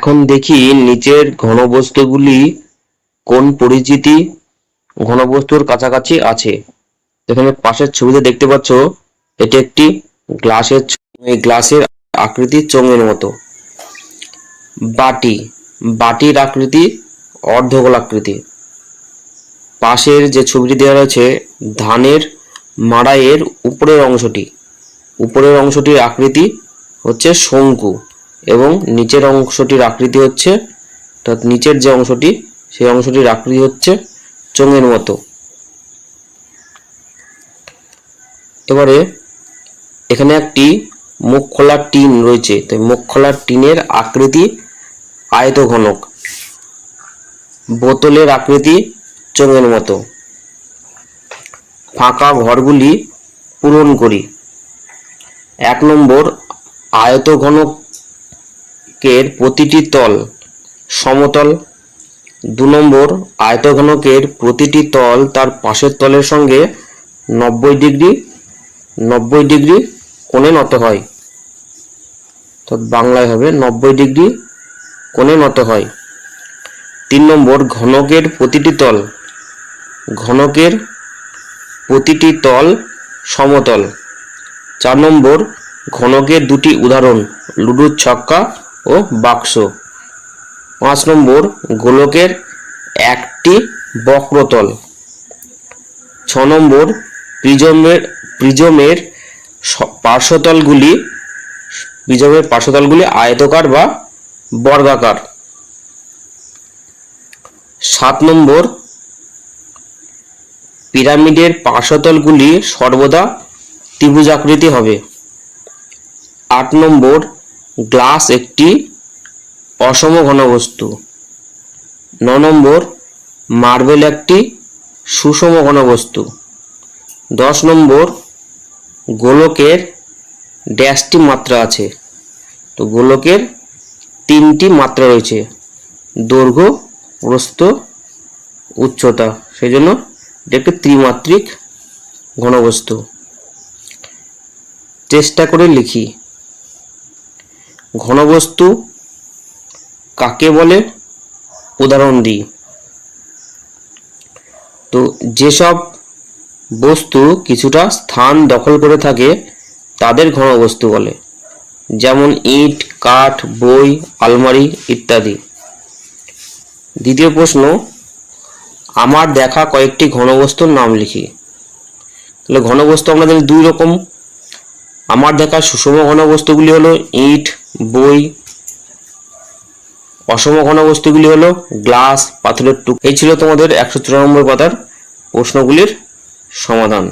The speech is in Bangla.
এখন দেখি নিচের ঘনবস্তুগুলি কোন পরিচিতি ঘনবস্তুর কাছাকাছি আছে। এখানে পাশের ছবিতে দেখতে পাচ্ছ, এটি একটি গ্লাসের গ্লাসের আকৃতি চোঙের মতো। বাটি, বাটির আকৃতি অর্ধগোলাকৃতি পাশের যে ছবিটি দেওয়া রয়েছে, ধানের মাড়াইয়ের উপরের অংশটি। উপরের অংশটির আকৃতি হচ্ছে শঙ্কু। এবং নিচের অংশটির আকৃতি হচ্ছে, অর্থাৎ নিচের যে অংশটি, সেই অংশটির আকৃতি হচ্ছে চোঙের মতো। এবারে এখানে একটি মুখ খোলা টিন রয়েছে। তো মুখ খোলা টিনের আকৃতি আয়তঘনক। বোতলের আকৃতি চোঙের মতো। ফাঁকা ঘরগুলি পূরণ করি। এক নম্বর আয়তঘনকের প্রতিটি তল সমতল। দু নম্বর, আয়তঘনকের প্রতিটি তল তার পাশের তলের সঙ্গে নব্বই ডিগ্রি নব্বই ডিগ্রি কোণে নত হয়। তো বাংলায় হবে নব্বই ডিগ্রি কোণে নত হয়। তিন নম্বর, ঘনকের প্রতিটি তল, ঘনকের প্রতিটি তল সমতল। চার নম্বর, ঘনকের দুটি উদাহরণ, লুডুর ছক্কা ও বাক্স। পাঁচ নম্বর, গোলকের একটি বক্রতল। ছ নম্বর, প্রিজমের প্রিজমের পার্শ্বতলগুলি প্রিজমের পার্শ্বতলগুলি আয়তকার বা বর্গাকার। সাত নম্বর, পিরামিডের পার্শ্বতলগুলি সর্বদা ত্রিভুজাকৃতি হবে। আট নম্বর গ্লাস একটি অসম ঘনবস্তু। ন নম্বর, মার্বেল একটি সুষম ঘনবস্তু। দশ নম্বর, গোলকের ড্যাশটি মাত্রা আছে। তো গোলকের তিনটি মাত্রা রয়েছে। দৈর্ঘ্য, প্রস্থ, উচ্চতা সেই জন্য এটা একটি ত্রিমাত্রিক ঘনবস্তু। চেষ্টা করে লিখি। ঘনবস্তু কাকে বলে? উদাহরণ দিই তো যেসব বস্তু কিছুটা স্থান দখল করে থাকে, তাদের ঘনবস্তু বলে। যেমন ইট, কাঠ, বই, আলমারি ইত্যাদি। দ্বিতীয় প্রশ্ন, আমার দেখা কয়েকটি ঘনবস্তুর নাম লিখি। তাহলে ঘনবস্তু জানি দুই রকম। আমার দেখা সুষম ঘনবস্তুগুলি হলো ইট বই, অসম ঘনবস্তুগুলি হলো গ্লাস, পাথরের টুক এই ছিল তোমাদের একশো চুরানব্বই পাতার প্রশ্নগুলির সমাধান।